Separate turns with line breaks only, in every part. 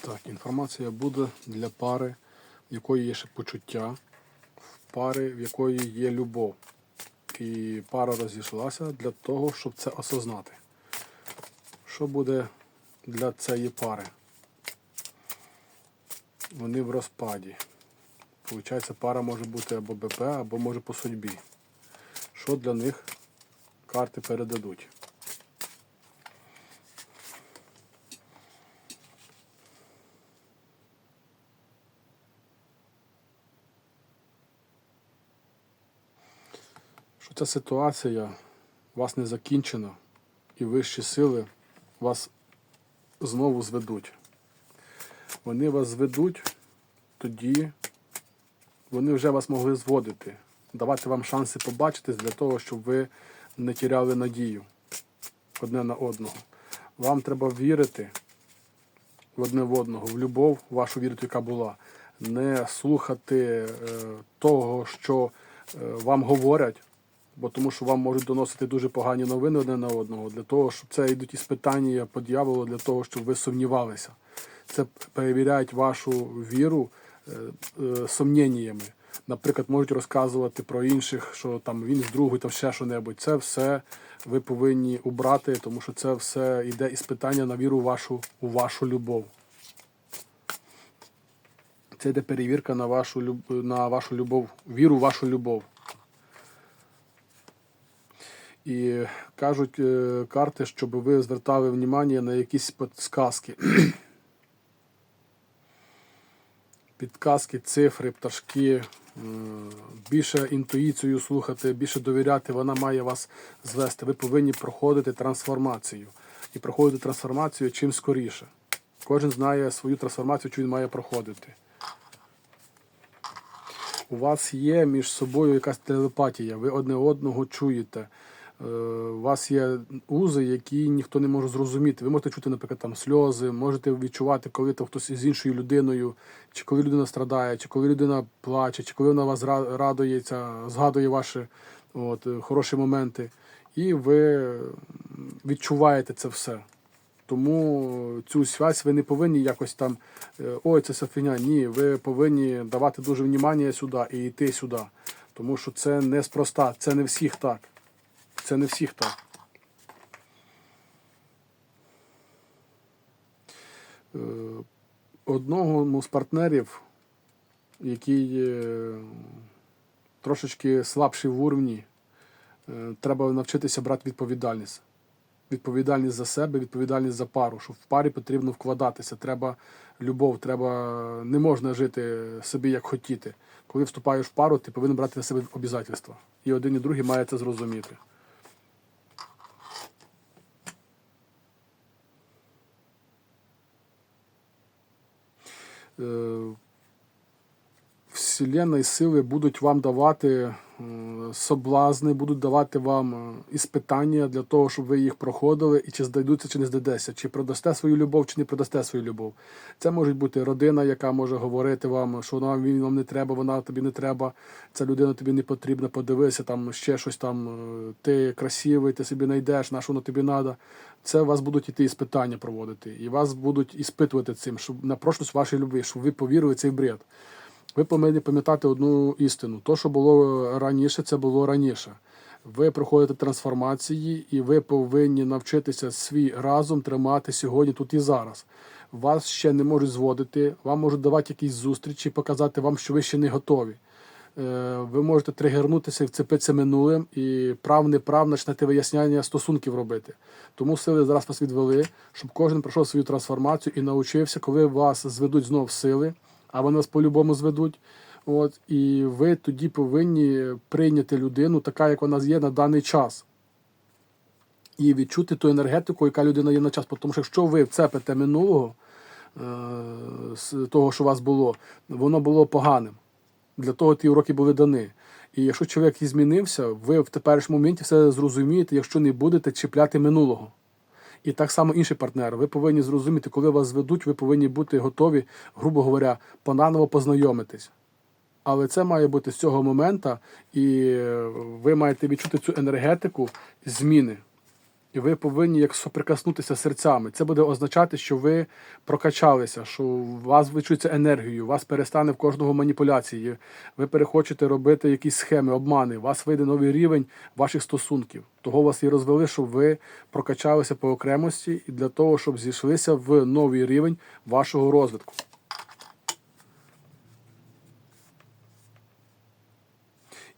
Так, інформація буде для пари, в якої є ще почуття, в пари, в якої є любов. І пара розійшлася для того, щоб це осознати. Що буде для цієї пари? Вони в розпаді. Получається, пара може бути або БП, або може по судьбі. Що для них карти передадуть? Ця ситуація вас не закінчена і вищі сили вас знову зведуть. Вони вас зведуть тоді, вони вже вас могли зводити, давати вам шанси побачитись для того, щоб ви не тіряли надію одне на одного. Вам треба вірити в одне в одного, в любов вашу вірити, яка була. Не слухати е, того, що е, вам говорять, бо тому що вам можуть доносити дуже погані новини одне на одного, для того, щоб це йдуть іспитання по дьяволу, для того, щоб ви сумнівалися. Це перевіряють вашу віру е, е, сумніннями. Наприклад, можуть розказувати про інших, що там він з другою, там ще що-небудь. Це все ви повинні убрати, тому що це все йде іспитання на віру вашу, у вашу любов. Це йде перевірка на вашу, на вашу любов, віру в вашу любов. І кажуть е, карти, щоб ви звертали увагу на якісь підсказки. Підказки, цифри, пташки, е, більше інтуїцію слухати, більше довіряти, вона має вас звести. Ви повинні проходити трансформацію. І проходити трансформацію чим скоріше. Кожен знає свою трансформацію, що він має проходити. У вас є між собою якась телепатія, ви одне одного чуєте. Е, У вас є узи, які ніхто не може зрозуміти. Ви можете чути, наприклад, там сльози, можете відчувати, коли там хтось з іншою людиною, чи коли людина страдає, чи коли людина плаче, чи коли вона вас радується, згадує ваші от, е, хороші моменти. І ви відчуваєте це все. Тому цю связь ви не повинні якось там, е, ой, це фігня. Ні, ви повинні давати дуже внимання сюди і йти сюди. Тому що це неспроста, це не всіх так. Це не всіх так. Е, Одного з партнерів, який е, трошечки слабший в уровні, е, треба навчитися брати відповідальність відповідальність за себе, відповідальність за пару. Що в парі потрібно вкладатися. Треба любов, треба не можна жити собі як хотіти. Коли вступаєш в пару, ти повинен брати на себе обов'язательства. І один і другий має це зрозуміти. Е, Вселенна і сили будуть вам давати соблазни, будуть давати вам е, іспитання для того, щоб ви їх проходили, і чи здадуться, чи не здадеться, чи продасте свою любов, чи не продасте свою любов. Це може бути родина, яка може говорити вам, що нам він вам не треба, вона тобі не треба, ця людина тобі не потрібна, подивися, там ще щось там, е, ти красивий, ти собі знайдеш, на що воно тобі треба. Це вас будуть іти іспитання проводити, і вас будуть іспитувати цим, щоб на прошлость вашої любви, щоб ви повірили в цей бред. Ви повинні пам'ятати одну істину. То, що було раніше, це було раніше. Ви проходите трансформації, і ви повинні навчитися свій разум тримати сьогодні, тут і зараз. Вас ще не можуть зводити, вам можуть давати якісь зустрічі, показати вам, що ви ще не готові. Е, Ви можете тригернутися і вцепитися минулим і прав неправ почнете виясняння стосунків робити. Тому сили зараз вас відвели, щоб кожен пройшов свою трансформацію і навчився, коли вас зведуть знов сили, а вони вас по-любому зведуть. От, і ви тоді повинні прийняти людину, така, як вона є на даний час. І відчути ту енергетику, яка людина є на час. Тому що якщо ви вцепите минулого, е, з того, що у вас було, воно було поганим. Для того ті уроки були дані. І якщо чоловік змінився, ви в теперішньому моменті все зрозумієте, якщо не будете чіпляти минулого. І так само інші партнери. Ви повинні зрозуміти, коли вас зведуть, ви повинні бути готові, грубо говоря, понаново познайомитись. Але це має бути з цього моменту, і ви маєте відчути цю енергетику зміни. І ви повинні як соприкоснутися серцями. Це буде означати, що ви прокачалися, що у вас вичується енергію, у вас перестане в кожного маніпуляції. Ви перехочете робити якісь схеми, обмани. У вас вийде новий рівень ваших стосунків. Того вас і розвели, щоб ви прокачалися по окремості і для того, щоб зійшлися в новий рівень вашого розвитку.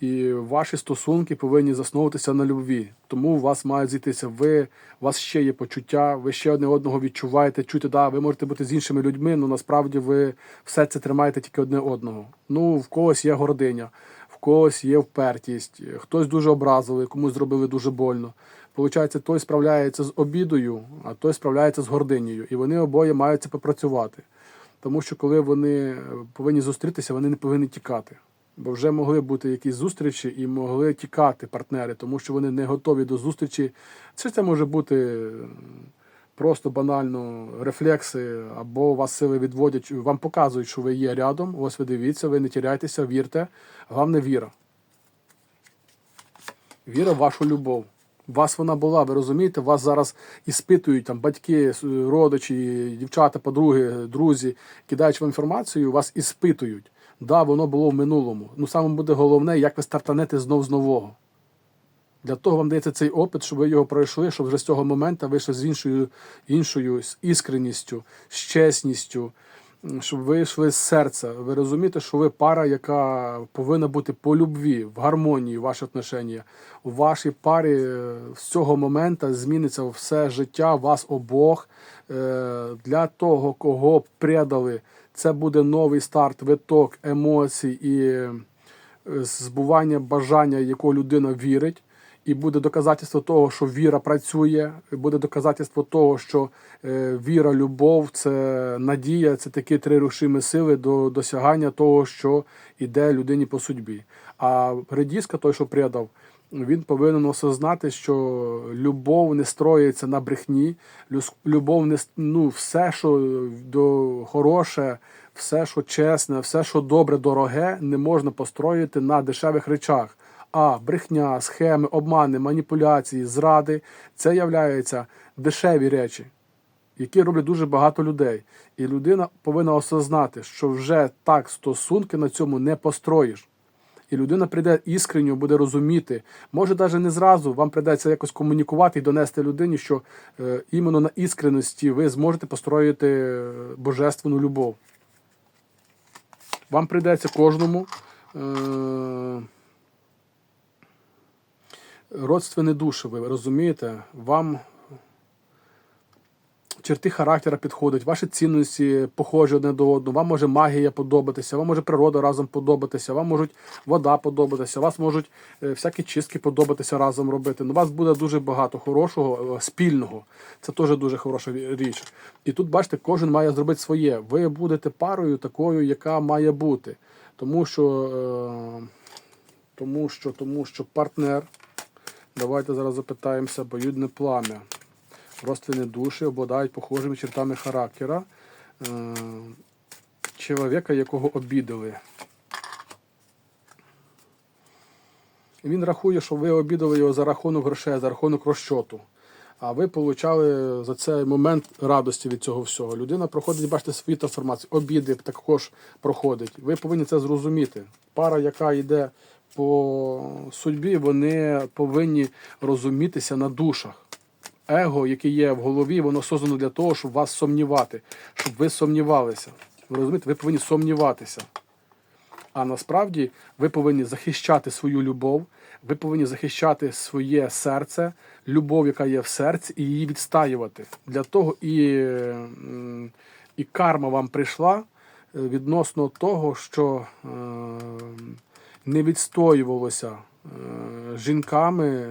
І ваші стосунки повинні засновуватися на любві. Тому у вас мають зійтися. Ви у вас ще є почуття, ви ще одне одного відчуваєте. Чуєте, да, ви можете бути з іншими людьми, але насправді ви все це тримаєте тільки одне одного. Ну, в когось є гординя, в когось є впертість, хтось дуже образливий, комусь зробили дуже больно. Получається, той справляється з обідою, а той справляється з гординею. І вони обоє мають це попрацювати. Тому що коли вони повинні зустрітися, вони не повинні тікати. Бо вже могли бути якісь зустрічі і могли тікати партнери, тому що вони не готові до зустрічі. Це це може бути просто банально рефлекси, або вас сили відводять, вам показують, що ви є рядом. Ось ви дивіться, ви не тіряйтеся, вірте. Головне віра. Віра в вашу любов. Вас вона була, ви розумієте, вас зараз іспитують там батьки, родичі, дівчата, подруги, друзі, кидаючи вам інформацію, вас іспитують. Да, воно було в минулому. Ну саме буде головне, як ви стартанете знов з нового. Для того вам дається цей опит, щоб ви його пройшли, щоб вже з цього моменту вийшли з іншою, іншою з іскренністю, з чесністю, щоб ви йшли з серця. Ви розумієте, що ви пара, яка повинна бути по любві, в гармонії, ваші отношення. У вашій парі е, з цього моменту зміниться все життя вас обох. Е, Для того, кого предали, це буде новий старт, виток емоцій і е, збування бажання, якого людина вірить, і буде доказательство того, що віра працює, буде доказательство того, що е, віра, любов це надія, це такі три рушими сили до досягання того, що йде людині по судьбі. А редіска, той, що предав, він повинен осознати, що любов не строїться на брехні, любов не ну, все, що до хороше, все, що чесне, все, що добре, дороге, не можна построїти на дешевих речах. А брехня, схеми, обмани, маніпуляції, зради це являються дешеві речі, які роблять дуже багато людей. І людина повинна осознати, що вже так стосунки на цьому не построїш. І людина прийде іскренньо, буде розуміти. Може, навіть не зразу вам прийдеться якось комунікувати і донести людині, що е, іменно на іскреності ви зможете построїти е, божественну любов. Вам прийдеться кожному. Е- родственні душі, ви розумієте, вам черти характера підходять, ваші цінності похожі одне до одного, вам може магія подобатися, вам може природа разом подобатися, вам можуть вода подобатися, вас можуть е, всякі чистки подобатися разом робити. Ну, у вас буде дуже багато хорошого, е, спільного. Це теж дуже хороша річ. І тут, бачите, кожен має зробити своє. Ви будете парою такою, яка має бути. Тому що, е, тому що, тому що партнер. Давайте зараз запитаємося, боюдне плам'я. Родственні душі обладають похожими чертами характера е, чоловіка, якого обідали. І Він рахує, що ви обідали його за рахунок грошей, за рахунок розчоту. А ви отримали за цей момент радості від цього всього. Людина проходить, бачите, свої трансформації, обіди також проходить. Ви повинні це зрозуміти. Пара, яка йде по судьбі, вони повинні розумітися на душах. Его, яке є в голові, воно создано для того, щоб вас сумнівати, щоб ви сумнівалися. Ви розумієте, ви повинні сумніватися. А насправді ви повинні захищати свою любов, ви повинні захищати своє серце, любов, яка є в серці, і її відстаювати. Для того і, і карма вам прийшла е, відносно того, що е, не відстоювалося жінками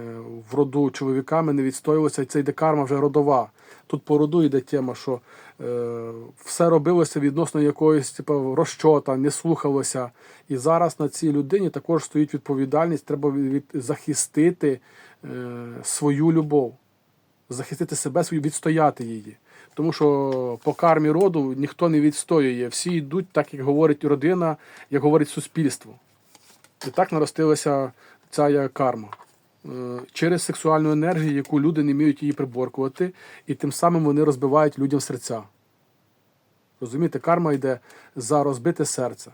в роду, чоловіками не відстоювалося, і це йде карма вже родова. Тут по роду йде тема, що е, все робилося відносно якоїсь типу, розчота, не слухалося. І зараз на цій людині також стоїть відповідальність, треба від, захистити е, свою любов, захистити себе, відстояти її. Тому що по кармі роду ніхто не відстоює. Всі йдуть так, як говорить родина, як говорить суспільство. І так наростилася ця є карма. е, через сексуальну енергію, яку люди не вміють її приборкувати, і тим самим вони розбивають людям серця. Розумієте, карма йде за розбите серце.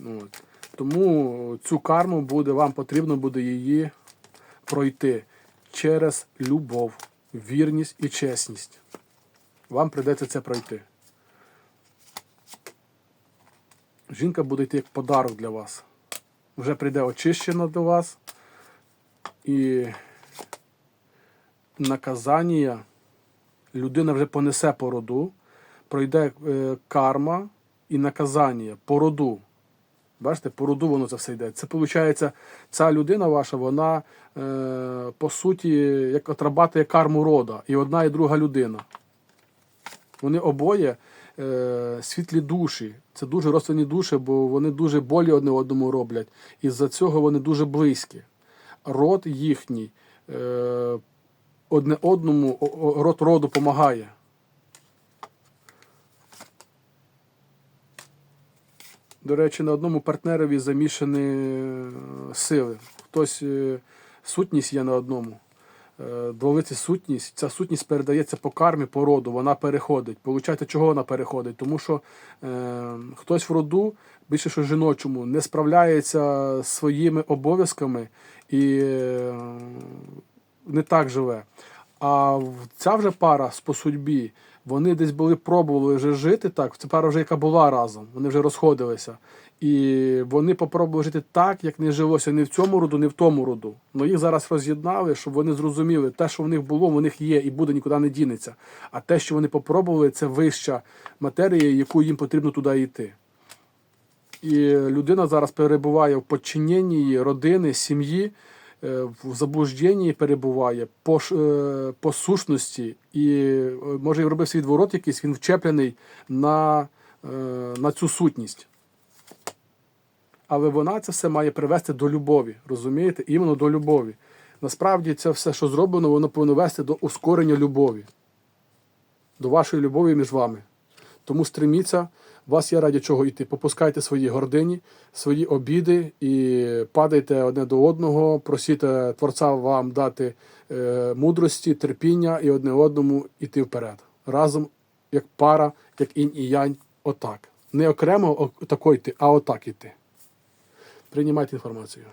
От. Тому цю карму буде, вам потрібно буде її пройти через любов, вірність і чесність. Вам прийдеться це пройти. Жінка буде йти як подарок для вас. Вже прийде очищена до вас. І наказання людина вже понесе по роду, пройде е, карма і наказання по роду. Бачите, по роду воно це все йде. Це виходить, ця людина ваша, вона е, по суті як отрабатує карму рода. І одна, і друга людина. Вони обоє світлі душі. Це дуже родственні душі, бо вони дуже болі одне одному роблять. І з-за цього вони дуже близькі. Род їхній е, одне одному, род роду допомагає. До речі, на одному партнерові замішані е, сили. Хтось е, сутність є на одному. Е, Дволиці сутність. Ця сутність передається по кармі, по роду, вона переходить. Получаєте, чого вона переходить? Тому що е, хтось в роду, більше що жіночому, не справляється зі своїми обов'язками і е, не так живе. А ця вже пара по судьбі, вони десь були пробували вже жити так. Це пара вже яка була разом, вони вже розходилися. І вони попробували жити так, як не жилося ні в цьому роду, ні в тому роду. Ну їх зараз роз'єднали, щоб вони зрозуміли, те, що в них було, в них є і буде нікуди не дінеться. А те, що вони попробували, це вища матерія, яку їм потрібно туди йти. І людина зараз перебуває в подчиненні родини, сім'ї, е, в заблужденні перебуває по, е, по сущності, і е, може і робив свій дворот якийсь, він вчеплений на, на цю сутність. Але вона це все має привести до любові, розумієте? Іменно до любові. Насправді це все, що зроблено, воно повинно вести до ускорення любові, до вашої любові між вами. Тому стреміться, вас є раді чого йти. Попускайте свої гордині, свої обіди і падайте одне до одного, просіте Творця вам дати е, мудрості, терпіння і одне одному йти вперед. Разом, як пара, як інь і янь, отак. Не окремо о- тако йти, а отак йти. Приймайте інформацію.